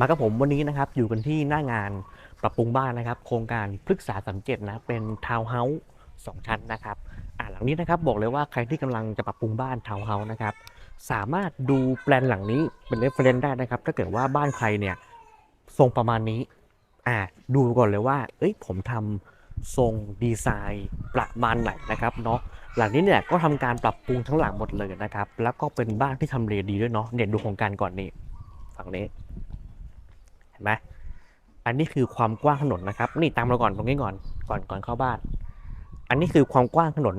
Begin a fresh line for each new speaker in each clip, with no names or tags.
มากับผมวันนี้นะครับอยู่กันที่หน้างานปรับปรุงบ้านนะครับ โครงการพฤกษาสามเจ็ดนะเป็นทาวน์เฮาส์สองชั้นนะครับอ่าหลังนี้นะครับบอกเลยว่าใครที่กำลังจะปรับปรุงบ้านทาวน์เฮาส์นะครับสามารถดูแปลนหลังนี้เป็นเรฟเฟรนได้นะครับ ถ้าเกิดว่าบ้านใครเนี่ยทรงประมาณนี้อ่าดูก่อนเลยว่า เอ้ยผมทำทรงดีไซน์ประมาณไหนนะครับเนาะหลังนี้เนี่ยก็ทำการปรับปรุงทั้งหลังหมดเลยนะครับ แล้วก็เป็นบ้านที่ทำเลดีด้วยเนาะเนี่ยดูโครงการก่อนนี่ฝั่งนี้ ไหมอันนี้คือความกว้างถนนนะครับ นี่ตามเราก่อนตรงนี้ก่อนก่อนก่อนเข้าบ้าน อันนี้คือความกว้างถนน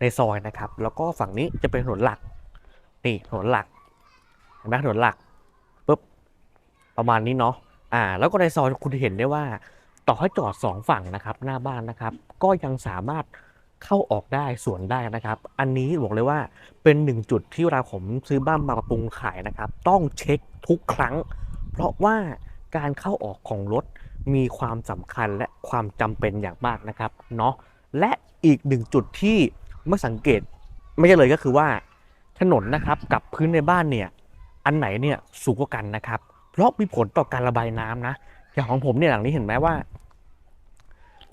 ในซอยนะครับ แล้วก็ฝั่งนี้จะเป็นถนนหลัก นี่ถนนหลักเห็นไหมถนนหลักปุ๊บประมาณนี้เนาะอ่า แล้วก็ในซอยคุณเห็นได้ว่า ต่อให้จอดสองฝั่งนะครับหน้าบ้านนะครับ ก็ยังสามารถเข้าออกได้สวนได้นะครับ อันนี้บอกเลยว่าเป็นหนึ่งจุดที่เวลาผมซื้อบ้านมาปรับปรุงขายนะครับ ต้องเช็คทุกครั้ง เพราะว่า การเข้าออกของรถมีความสำคัญและความจำเป็นอย่างมากนะครับเนาะและอีกหนึ่งจุดที่ไม่สังเกตไม่ใช่เลยก็คือว่า ถนนนะครับกับพื้นในบ้านเนี่ยอันไหนเนี่ยสูงกว่ากันนะครับ เพราะมีผลต่อการระบายน้ำนะ อย่างของผมเนี่ยหลังนี้เห็นไหมว่า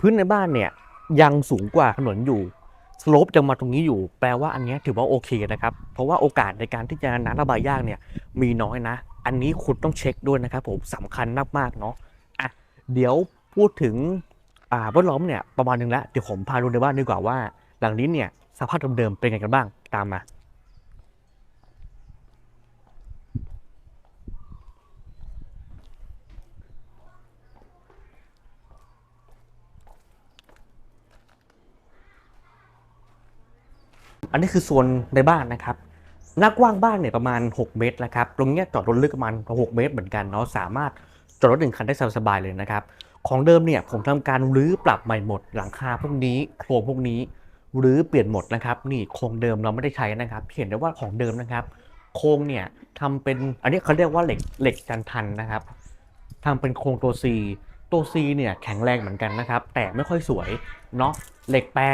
พื้นในบ้านเนี่ยยังสูงกว่าถนนอยู่สโลปจะมาตรงนี้อยู่ แปลว่าอันนี้ถือว่าโอเคนะครับ เพราะว่าโอกาสในการที่จะน้ำระบายยากเนี่ย มีน้อยนะ อันนี้คุณต้องเช็คด้วยนะครับผมสำคัญมากๆเนาะอะเดี๋ยวพูดถึงอ่าแวดล้อมเนี่ยประมาณนึงแล้วเดี๋ยวผมพาดูในบ้านดีกว่าว่า หลังนี้เนี่ยสภาพเดิมๆเป็นไงกันบ้างตามมาอันนี้คือโซนในบ้านนะครับ หน้ากว้างบ้านเนี่ยประมาณ 6 เมตรนะครับ ตรงนี้จอดรถลึกประมาณ 6 เมตรเหมือนกันเนาะ สามารถจอดรถหนึ่งคันได้สบายๆเลยนะครับ ของเดิมเนี่ยผมทำการรื้อปรับใหม่หมด หลังคาพวกนี้ โครงพวกนี้รื้อเปลี่ยนหมดนะครับ นี่โครงเดิมเราไม่ได้ใช้นะครับ เห็นได้ว่าของเดิมนะครับ โครงเนี่ยทำเป็น อันนี้เขาเรียกว่าเหล็กเหล็กจันทันนะครับทำเป็นโครงตัว C ตัว C เนี่ยแข็งแรงเหมือนกันนะครับ แต่ไม่ค่อยสวยเนาะ เหล็กแปร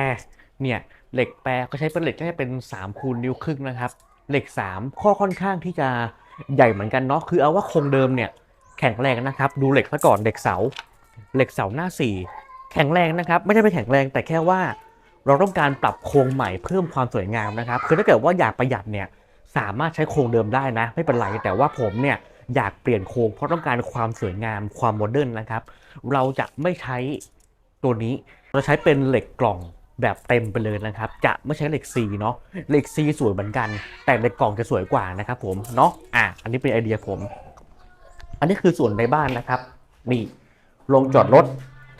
เนี่ย เหล็กแปรก็ใช้เป็นเหล็กแค่เป็น3คูณนิ้วครึ่งนะครับ เหล็ก 3 ข้อค่อนข้างที่จะใหญ่เหมือนกันเนาะคือเอาว่าโครงเดิมเนี่ยแข็งแรงนะครับ ดูเหล็กซะก่อนเหล็กเสา เหล็กเสาหน้า 4 แข็งแรงนะครับ ไม่ใช่ไม่แข็งแรงแต่แค่ว่าเราต้องการปรับโครงใหม่เพิ่มความสวยงามนะครับ คือถ้าเกิดว่าอยากประหยัดเนี่ยสามารถใช้โครงเดิมได้นะ ไม่เป็นไรแต่ว่าผมเนี่ยอยากเปลี่ยนโครงเพราะต้องการความสวยงามความโมเดิร์นนะครับ เราจะไม่ใช้ตัวนี้ เราใช้เป็นเหล็กกล่อง แบบเต็มไปเลยนะครับ จะไม่ใช้เหล็ก C เนาะเหล็ก C สวยเหมือนกัน แต่เหล็กกล่องจะสวยกว่านะครับผมเนาะอะอันนี้เป็นไอเดียผม อันนี้คือส่วนในบ้านนะครับนี่ลงจอดรถ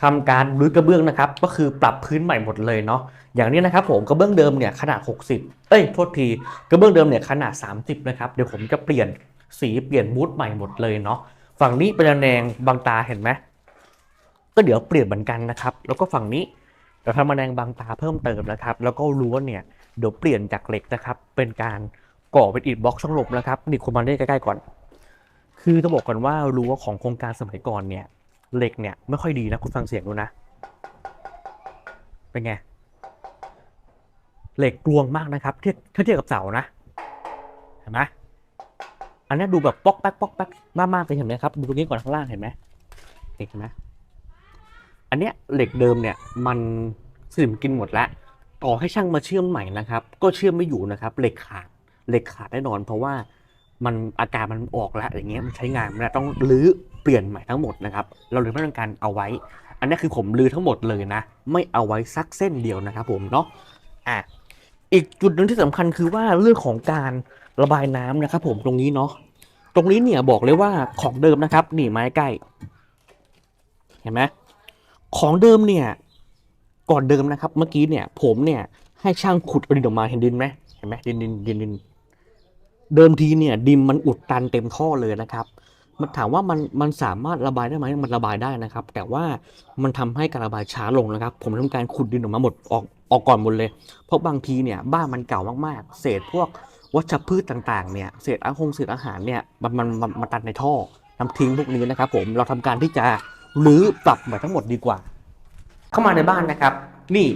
ทำการรื้อกระเบื้องนะครับ ก็คือปรับพื้นใหม่หมดเลยเนาะอย่างนี้นะครับผมกระเบื้องเดิมเนี่ยขนาด 60 เอ้ยโทษทีกระเบื้องเดิมเนี่ยขนาด 30 นะครับเดี๋ยวผมจะเปลี่ยนสีเปลี่ยนมูดใหม่หมดเลยเนาะฝั่งนี้เป็นระแนงบางตาเห็นไหมก็เดี๋ยวเปลี่ยนเหมือนกันนะครับ แล้วก็ฝั่งนี้ เดี๋ยวทำมาแนงบางตาเพิ่มเติมนะครับ แล้วก็รั้วเนี่ยเดี๋ยวเปลี่ยนจากเหล็กนะครับ เป็นการก่อเป็นอิฐบล็อกช่องลมนะครับนี่คุณมาได้ใกล้ๆก่อน คือจะบอกก่อนว่ารั้วของโครงการสมัยก่อนเนี่ยเหล็กเนี่ยไม่ค่อยดีนะคุณฟังเสียงดูนะ เป็นไงเหล็กกลวงมากนะครับเทียบถ้าเทียบกับเสานะเห็นไหมอันนี้ดูแบบป๊อกแป๊กป๊อกแป๊กมากๆเลยเห็นไหมครับดูตรงนี้ก่อนข้างล่างเห็นไหมเห็นไหม อันเนี้ยเหล็กเดิมเนี่ยมันสนิมกินหมดแล้ว ต่อให้ช่างมาเชื่อมใหม่นะครับ ก็เชื่อมไม่อยู่นะครับ เหล็กขาดเหล็กขาดแน่นอน เพราะว่ามันอาการมันออกแล้วอย่างเงี้ยมันใช้งานไม่ได้ต้องรื้อเปลี่ยนใหม่ทั้งหมดนะครับ เราเลยไม่ต้องการเอาไว้ อันนี้คือผมรื้อทั้งหมดเลยนะ ไม่เอาไว้สักเส้นเดียวนะครับ ผมเนาะอะอีกจุดหนึ่งที่สำคัญคือว่าเรื่องของการระบายน้ำนะครับ ผมตรงนี้เนาะตรงนี้เนี่ยบอกเลยว่าของเดิมนะครับ นี่ไม้ใกล้ เห็นไหม ของเดิมเนี่ยก่อนเดิมนะครับ เมื่อกี้เนี่ย ผมเนี่ยให้ช่างขุดดินออกมาเห็นดินไหมเห็นไหมดินดินดินดินเดิมทีเนี่ย ดินมันอุดตันเต็มท่อเลยนะครับ มันถามว่ามันมันสามารถระบายได้ไหมมันระบายได้นะครับ แต่ว่ามันทำให้การระบายช้าลงนะครับ ผมทำการขุดดินออกมาหมดออกออกก่อนหมดเลย เพราะบางทีเนี่ยบ้านมันเก่ามากๆ เศษพวกวัชพืชต่างๆเนี่ยเศษอาหงเศษอาหารเนี่ยมันมันมันตันในท่อทำทิ้งพวกนี้นะครับ ผมเราทำการที่จะ หรือปรับใหม่ทั้งหมดดีกว่า เข้ามาในบ้านนะครับ นี่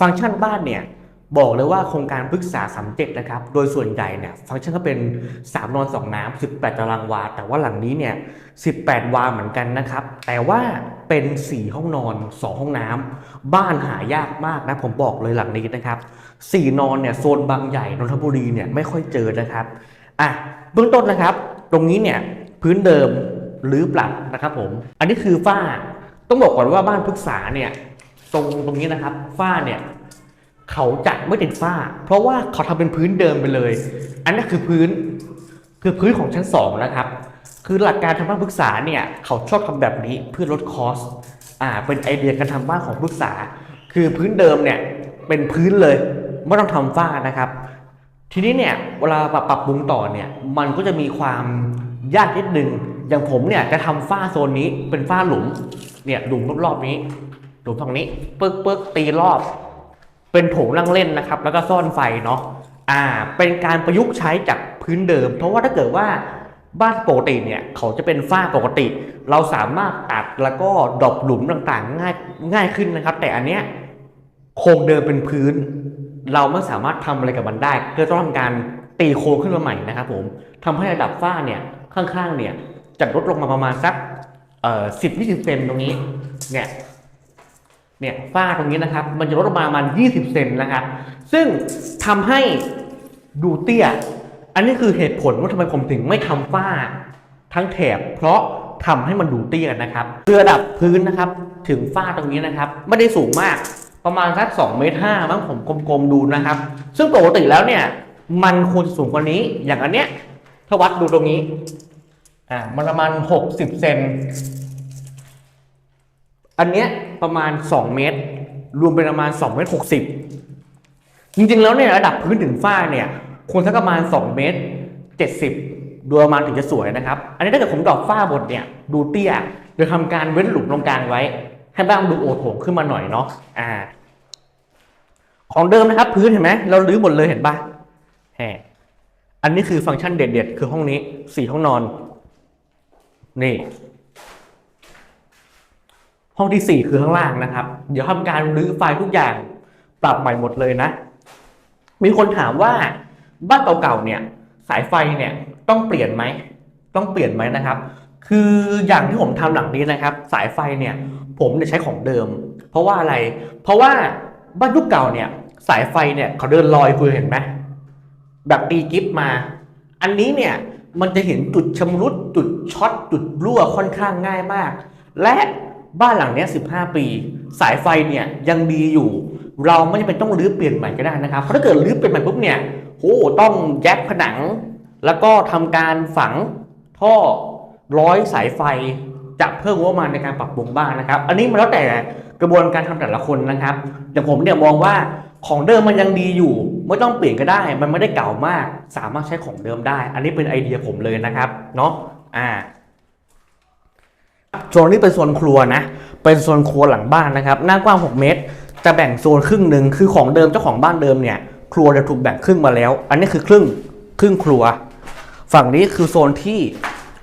ฟังก์ชันบ้านเนี่ยบอกเลยว่าโครงการพฤกษา37นะครับ โดยส่วนใหญ่เนี่ยฟังก์ชันก็เป็น 3 นอน 2 น้ำ18 ตารางวา แต่ว่าหลังนี้เนี่ย 18 วาเหมือนกันนะครับ แต่ว่าเป็น 4 ห้องนอน 2 ห้องน้ำบ้านหายากมากนะ ผมบอกเลยหลังนี้นะครับ 4 นอนเนี่ยโซนบางใหญ่นนทบุรีเนี่ยไม่ค่อยเจอนะครับ อะเบื้องต้นนะครับ ตรงนี้เนี่ยพื้นเดิม หรือปรับนะครับผม อันนี้คือฝ้าต้องบอกก่อนว่าบ้านพฤกษาเนี่ยตรงตรงนี้นะครับ ฝ้าเนี่ยเขาจะไม่ติดฝ้า เพราะว่าเขาทำเป็นพื้นเดิมไปเลย อันนี้คือพื้นคือพื้นของชั้นสองนะครับคือหลักการทำบ้านปรึกษาเนี่ยเขาชอบทำแบบนี้เพื่อลดคอสอ่าเป็นไอเดียการทำบ้านของปรึกษา คือพื้นเดิมเนี่ยเป็นพื้นเลยไม่ต้องทำฝ้านะครับ ทีนี้เนี่ยเวลาปรับปรับปรุงต่อเนี่ยมันก็จะมีความยากนิดนึง อย่างผมเนี่ยจะทำฝ้าโซนนี้เป็นฝ้าหลุม เนี่ยหลุมรอบๆนี้ หลุมฝั่งนี้เปิกเปิกตีรอบ เป็นโถงนั่งเล่นนะครับ แล้วก็ซ่อนไฟเนาะอ่า เป็นการประยุกต์ใช้จากพื้นเดิม เพราะว่าถ้าเกิดว่าบ้านปกติเนี่ยเขาจะเป็นฝ้าปกติ เราสามารถตัดแล้วก็ดอปหลุมต่างๆ ง่ายง่ายขึ้นนะครับ แต่อันเนี้ยโครงเดิมเป็นพื้น เราไม่สามารถทำอะไรกับมันได้ก็ต้องทำการตีโครงขึ้นมาใหม่นะครับผมทำให้ระดับฝ้าเนี่ยข้างๆเนี่ย จะลดลงมาประมาณสักเอ่อสิบยี่สิบเซนตรงนี้ เนี่ยเนี่ยฝ้าตรงนี้นะครับ มันจะลดลงมาประมาณ20 เซนนะครับ ซึ่งทำให้ดูเตี้ย อันนี้คือเหตุผลว่าทำไมผมถึงไม่ทำฝ้าทั้งแถบ เพราะทำให้มันดูเตี้ยนะครับคือระดับพื้นนะครับ ถึงฝ้าตรงนี้นะครับ ไม่ได้สูงมาก ประมาณสัก2เมตรห้ามั้งผมกลมๆดูนะครับ ซึ่งปกติแล้วเนี่ย มันควรจะสูงกว่านี้ อย่างอันเนี้ยถ้าวัดดูตรงนี้ อ่ามันประมาณ 60 เซน อันเนี้ยประมาณ 2 เมตร รวมเป็นประมาณ2เมตร60 จริงๆ แล้วเนี่ยระดับพื้นถึงฝ้าเนี่ยควรสักประมาณ 2 เมตร 70 โดยประมาณถึงจะสวยนะครับ อันนี้ถ้าเกิดผมดอกฝ้าบดเนี่ยดูเตี้ยโดยทำการเว้นหลุมตรงกลางไว้ ให้บ้างดูโอโถงขึ้นมาหน่อยเนาะ อ่า ของเดิมนะครับ พื้นเห็นไหมเราลื้อหมดเลยเห็นปะแหมอันนี้คือฟังก์ชันเด็ดๆ คือห้องนี้สี่ห้องนอน นี่ ห้องที่ 4 คือข้างล่างนะครับ เดี๋ยวทำการรื้อไฟล์ทุกอย่างปรับใหม่หมดเลยนะ มีคนถามว่าบ้านเก่าๆเนี่ย สายไฟเนี่ยต้องเปลี่ยนไหม ต้องเปลี่ยนไหมนะครับ คืออย่างที่ผมทำหลังนี้นะครับ สายไฟเนี่ย ผมเนี่ยใช้ของเดิม เพราะว่าอะไร เพราะว่าบ้านยุคเก่าเนี่ย สายไฟเนี่ยเขาเดินลอยคุณเห็นไหมแบบตีกิฟมา อันนี้เนี่ย มันจะเห็นจุดชำรุดจุดช็อตจุดรั่วค่อนข้างง่ายมาก และบ้านหลังนี้ 15 ปี สายไฟเนี่ยยังดีอยู่ เราไม่จำเป็นต้องรื้อเปลี่ยนใหม่ก็ได้นะครับ เพราะถ้าเกิดรื้อเปลี่ยนใหม่ปุ๊บเนี่ยโหต้องแยกผนัง แล้วก็ทำการฝังท่อร้อยสายไฟจะเพิ่มงบประมาณในการปรับปรุงบ้านนะครับ อันนี้มันแล้วแต่กระบวนการทำแต่ละคนนะครับ อย่างผมเนี่ยมองว่าของเดิมมันยังดีอยู่ ไม่ต้องเปลี่ยนก็ได้ มันไม่ได้เก่ามาก สามารถใช้ของเดิมได้ อันนี้เป็นไอเดียผมเลยนะครับ เนาะอ่าโซนนี้เป็นโซนครัวนะ เป็นโซนครัวหลังบ้านนะครับ หน้ากว้าง 6 เมตร จะแบ่งโซนครึ่งหนึ่งคือของเดิมเจ้าของบ้านเดิมเนี่ย ครัวจะถูกแบ่งครึ่งมาแล้ว อันนี้คือครึ่ง ครึ่งครัว ฝั่งนี้คือโซนที่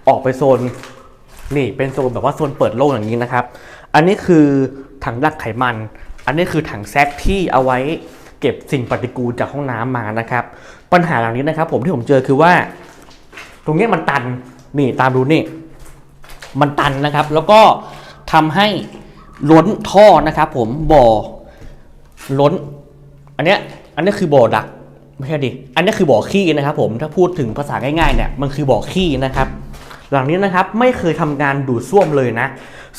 ออกไปโซน นี่เป็นโซนแบบว่าโซนเปิดโล่งอย่างนี้นะครับ อันนี้คือถังดักไขมัน อันนี้คือถังแซกที่เอาไว้ เก็บสิ่งปฏิกูลจากห้องน้ำมานะครับ ปัญหาหลังนี้นะครับ ผมที่ผมเจอคือว่า ตรงนี้มันตันนี่ตามดูนี่ มันตันนะครับ แล้วก็ทำให้ล้นท่อนะครับ ผมบ่อล้น อันเนี้ยอันนี้คือบ่อดักไม่ใช่ดิอันนี้คือบ่อขี้นะครับ ผมถ้าพูดถึงภาษาง่ายๆเนี่ยมันคือบ่อขี้นะครับ หลังนี้นะครับไม่เคยทำงานดูดซ่วมเลยนะ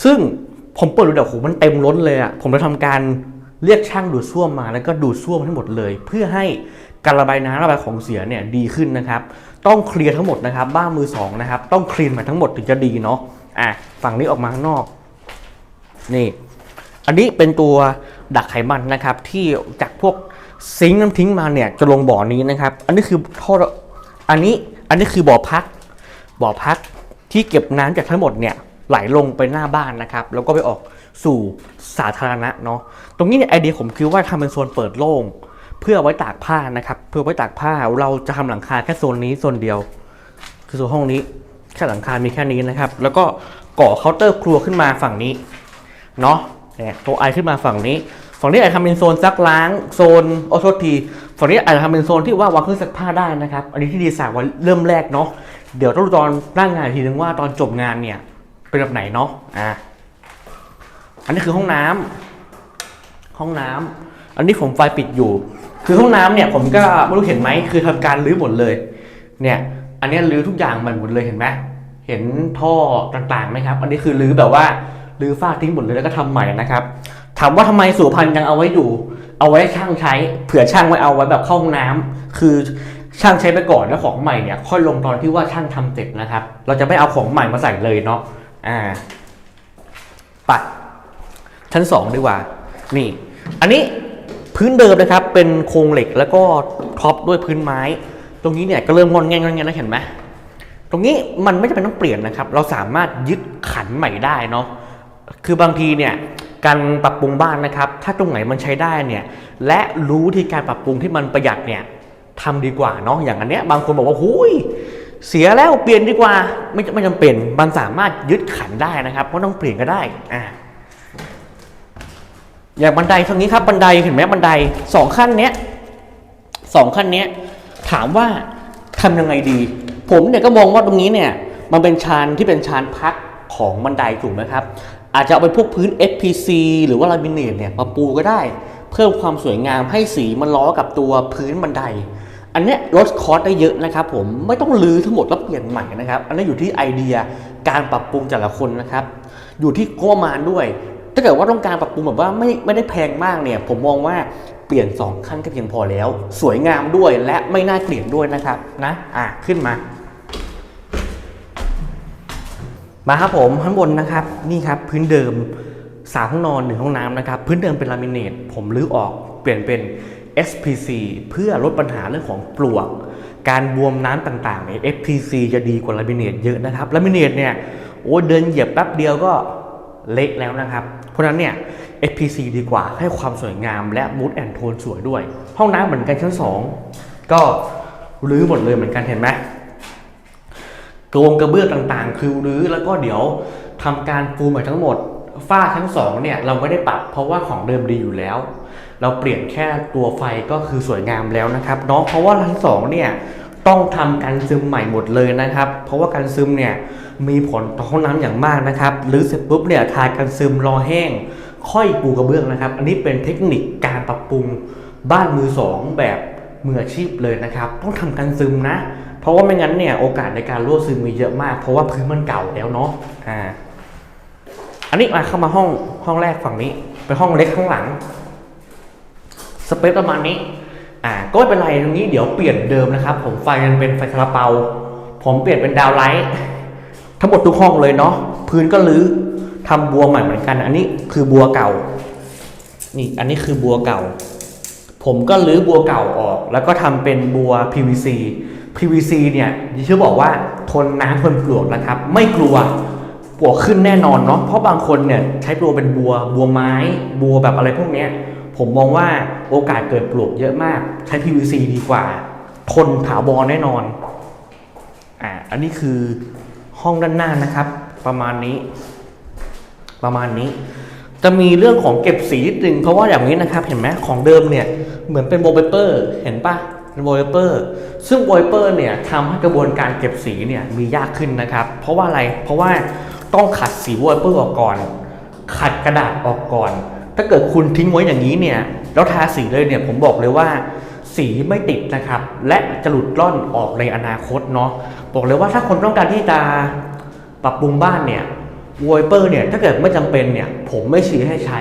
ซึ่งผมเปิดดูเดี๋ยวโหมันเต็มล้นเลยอะ่ะผมจะทำการ เรียกช่างดูดซ่วมมาแล้วก็ดูดซ่วมให้หมดเลย เพื่อให้การระบายน้ำระบายของเสียเนี่ยดีขึ้นนะครับ ต้องเคลียร์ทั้งหมดนะครับ บ้านมือสองนะครับ ต้องคลีนใหม่ทั้งหมดถึงจะดีเนาะอะฝั่งนี้ออกมาข้างนอก นี่ อันนี้เป็นตัวดักไขมันนะครับ ที่จากพวกซิงค์น้ำทิ้งมาเนี่ยจะลงบ่อนี้นะครับ อันนี้คือท่ออันนี้อันนี้คือบ่อพัก บ่อพักที่เก็บน้ำจากทั้งหมดเนี่ยไหลลงไปหน้าบ้านนะครับ แล้วก็ไปออก สู่สาธารณะเนาะตรงนี้เนี่ยไอเดียผมคือว่าทำเป็นโซนเปิดโล่งเพื่อไว้ตากผ้านะครับ เพื่อไว้ตากผ้าเราจะทำหลังคาแค่โซนนี้โซนเดียว คือโซนห้องนี้แค่หลังคา มีแค่นี้นะครับ แล้วก็ก่อเคาน์เตอร์ครัวขึ้นมาฝั่งนี้เนาะเนี่ยตัวไอขึ้นมาฝั่งนี้ ฝั่งนี้อาจทำเป็นโซนซักล้างโซนโอโทษทีฝั่งนี้อาจจะทำเป็นโซนที่ว่าวางเครื่องซักผ้าได้นะครับ อันนี้ที่ดีไซน์ไวันเริ่มแรกเนาะเดี๋ยวต้องดูตอนหน้างงานทีนึงว่าตอนจบงานเนี่ยเป็นแบบไหนเนาะอะ อันนี้คือห้องน้ำห้องน้ำอันนี้ผมไฟปิดอยู่ คือห้องน้ำเนี่ย ผมก็ไม่รู้เห็นไหมคือทำการรื้อหมดเลย เนี่ย อันนี้รื้อทุกอย่างมันหมดเลยเห็นไหมเห็นท่อต่างๆไหมครับ อันนี้คือรื้อแบบว่ารื้อฝ้าทิ้งหมดเลยแล้วก็ทำใหม่นะครับ ถามว่าทำไมสุพรรณยังเอาไว้อยู่ เอาไว้ช่างใช้ เผื่อช่างไว้เอาไว้แบบเข้าห้องน้ำคือช่างใช้ไปก่อนแล้วของใหม่เนี่ยค่อยลงตอนที่ว่าช่างทำเสร็จนะครับ เราจะไม่เอาของใหม่มาใส่เลยเนาะ อ่า ปัด ชั้นสองดีกว่า นี่ อันนี้พื้นเดิมนะครับ เป็นโครงเหล็กแล้วก็ท็อปด้วยพื้นไม้ ตรงนี้เนี่ยก็เริ่มงอนแงงงอนแงงแล้วเห็นไหมตรงนี้มันไม่จำเป็นต้องเปลี่ยนนะครับ เราสามารถยึดขันใหม่ได้เนาะ คือบางทีเนี่ยการปรับปรุงบ้านนะครับ ถ้าตรงไหนมันใช้ได้เนี่ย และรู้วิธีการปรับปรุงที่มันประหยัดเนี่ยทำดีกว่าเนาะ อย่างอันเนี้ยบางคนบอกว่าหุยเสียแล้วเปลี่ยนดีกว่า ไม่ไม่จำเป็น มันสามารถยึดขันได้นะครับไม่ต้องเปลี่ยนก็ได้ อ่า อย่างบันไดตรงนี้ครับบันไดเห็นไหมบันไดสองขั้นเนี้ยสองขั้นเนี้ยถามว่าทำยังไงดี ผมเนี่ยก็มองว่าตรงนี้เนี่ยมันเป็นชานที่เป็นชานพักของบันไดถูกไหมครับ อาจจะเอาไปพวกพื้น FPC หรือว่าลามิเนตเนี่ยมาปูก็ได้ เพิ่มความสวยงามให้สีมันล้อกับตัวพื้นบันได อันเนี้ยลดคอสได้เยอะนะครับผมไม่ต้องรื้อทั้งหมดแล้วเปลี่ยนใหม่นะครับ อันนี้อยู่ที่ไอเดียการปรับปรุงแต่ละคนนะครับ อยู่ที่งบประมาณด้วย ถ้าเกิดว่าต้องการปรับปรุงแบบว่าไม่ไม่ได้แพงมากเนี่ย ผมมองว่าเปลี่ยน 2 ขั้นก็เพียงพอแล้ว สวยงามด้วยและไม่น่าเกลียดด้วยนะครับนะอะขึ้นมา มาครับผมข้างบนนะครับนี่ครับพื้นเดิมสามห้องนอนหนึ่งห้องน้ำนะครับ พื้นเดิมเป็นลามิเนตผมรื้อออกเปลี่ยนเป็น SPC เพื่อลดปัญหาเรื่องของปลวก การบวมน้ำต่างๆเนี่ย FPC จะดีกว่าลามิเนตเยอะนะครับลามิเนตเนี่ยโอ้เดินเหยียบแป๊บเดียวก็ เละแล้วนะครับ เพราะนั้นเนี่ย FPC ดีกว่าให้ความสวยงามและมูดแอนโทนสวยด้วย ห้องน้ำเหมือนกันชั้น 2 ก็รื้อหมดเลยเหมือนกันเห็นไหมกระวงกระเบื้องต่างๆ คือรื้อแล้วก็เดี๋ยวทำการปูใหม่ทั้งหมดฝ้าทั้งสองเนี่ยเราไม่ได้ปรับเพราะว่าของเดิมดีอยู่แล้ว เราเปลี่ยนแค่ตัวไฟก็คือสวยงามแล้วนะครับเนาะเพราะว่าทั้งสองเนี่ย ต้องทำการซึมใหม่หมดเลยนะครับ เพราะว่าการซึมเนี่ยมีผลต่อห้องน้ำอย่างมากนะครับ หรือเสร็จปุ๊บเนี่ยทากันซึมรอแห้ง ค่อยปูกระเบื้องนะครับ อันนี้เป็นเทคนิคการปรับปรุงบ้านมือสองแบบมืออาชีพเลยนะครับ ต้องทำการซึมนะ เพราะว่าไม่งั้นเนี่ยโอกาสในการรั่วซึมมีเยอะมาก เพราะว่าพื้นมันเก่าแล้วเนาะอ่าอันนี้มาเข้ามาห้องห้องแรกฝั่งนี้เป็นห้องเล็กข้างหลังสเปซประมาณนี้ อ่าก็ไม่เป็นไรตรงนี้เดี๋ยวเปลี่ยนเดิมนะครับ ผมไฟมันเป็นไฟคาราเปา ผมเปลี่ยนเป็นดาวไลท์ทั้งหมดทุกห้องเลยเนาะพื้นก็รื้อทำบัวใหม่เหมือนกัน อันนี้คือบัวเก่า นี่อันนี้คือบัวเก่า ผมก็รื้อบัวเก่าออก แล้วก็ทำเป็นบัว PVC PVC เนี่ยดิฉันบอกว่าทนน้ำทนปลวกนะครับ ไม่กลัวปลวกขึ้นแน่นอนเนาะเพราะบางคนเนี่ยใช้บัวเป็นบัว บัวไม้ บัวแบบอะไรพวกเนี้ย ผมมองว่าโอกาสเกิดปลวกเยอะมาก ใช้ PVC ดีกว่า ทนถาวรแน่นอนอ่าอันนี้คือห้องด้านหน้านะครับ ประมาณนี้ ประมาณนี้ จะมีเรื่องของเก็บสีนิดนึงเพราะว่าอย่างนี้นะครับ เห็นไหมของเดิมเนี่ยเหมือนเป็นโวลเปเปอร์เห็นปะเป็นโวลเปเปอร์ซึ่งโวลเปเปอร์เนี่ยทำให้กระบวนการเก็บสีเนี่ยมียากขึ้นนะครับ เพราะว่าอะไรเพราะว่าต้องขัดสีโวลเปเปอร์ออกก่อน ขัดกระดาษออกก่อน ถ้าเกิดคุณทิ้งไว้อย่างนี้เนี่ยแล้วทาสีเลยเนี่ยผมบอกเลยว่า สีไม่ติดนะครับ และจะหลุดล่อนออกในอนาคตเนาะบอกเลยว่าถ้าคนต้องการที่จะปรับปรุงบ้านเนี่ยวอเปอร์เนี่ยถ้าเกิดไม่จำเป็นเนี่ยผมไม่ชี้ให้ใช้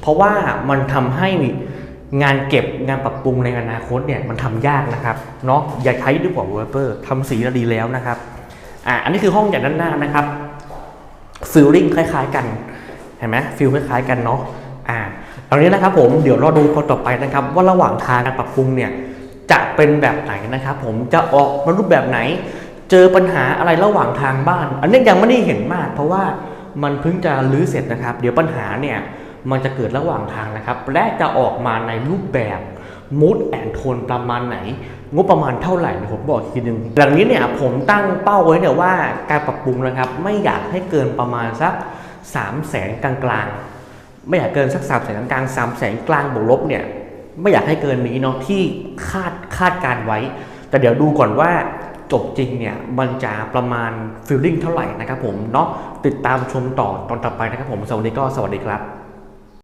เพราะว่ามันทำให้งานเก็บงานปรับปรุงในอนาคตเนี่ยมันทำยากนะครับเนาะอย่าใช้ดีกว่าวอเปอร์ทำสีแล้วดีแล้วนะครับอ่าอันนี้คือห้องจากด้านหน้านะครับฟิลลิ่งคล้าย ๆ กันเห็นไหมฟิลคล้ายๆกันเนาะ อ่าตอนนี้นะครับผมเดี๋ยวรอดูคนต่อไปนะครับ ว่าระหว่างทางการปรับปรุงเนี่ยจะเป็นแบบไหนนะครับ ผมจะออกมารูปแบบไหน เจอปัญหาอะไรระหว่างทางบ้าน อันนี้ยังไม่ได้เห็นมาก เพราะว่ามันเพิ่งจะรื้อเสร็จนะครับ เดี๋ยวปัญหาเนี่ยมันจะเกิดระหว่างทางนะครับ และจะออกมาในรูปแบบมูดแอนโทนประมาณไหน งบประมาณเท่าไหร่ผมบอกอีกทีหนึงหลังนี้เนี่ยผมตั้งเป้าไว้เนี่ยว่าการปรับปรุงนะครับ ไม่อยากให้เกินประมาณสัก3 0 0แสนกลางๆ ไม่อยากเกินสักสามแสนกลางสามแสนกลางบวกลบเนี่ยไม่อยากให้เกินนี้เนาะที่คาดคาดการไว้ แต่เดี๋ยวดูก่อนว่าจบจริงเนี่ยมันจะประมาณฟิลลิ่งเท่าไหร่นะครับผมเนาะติดตามชมต่อตอนต่อไปนะครับผมสวัสดีก็สวัสดีครับ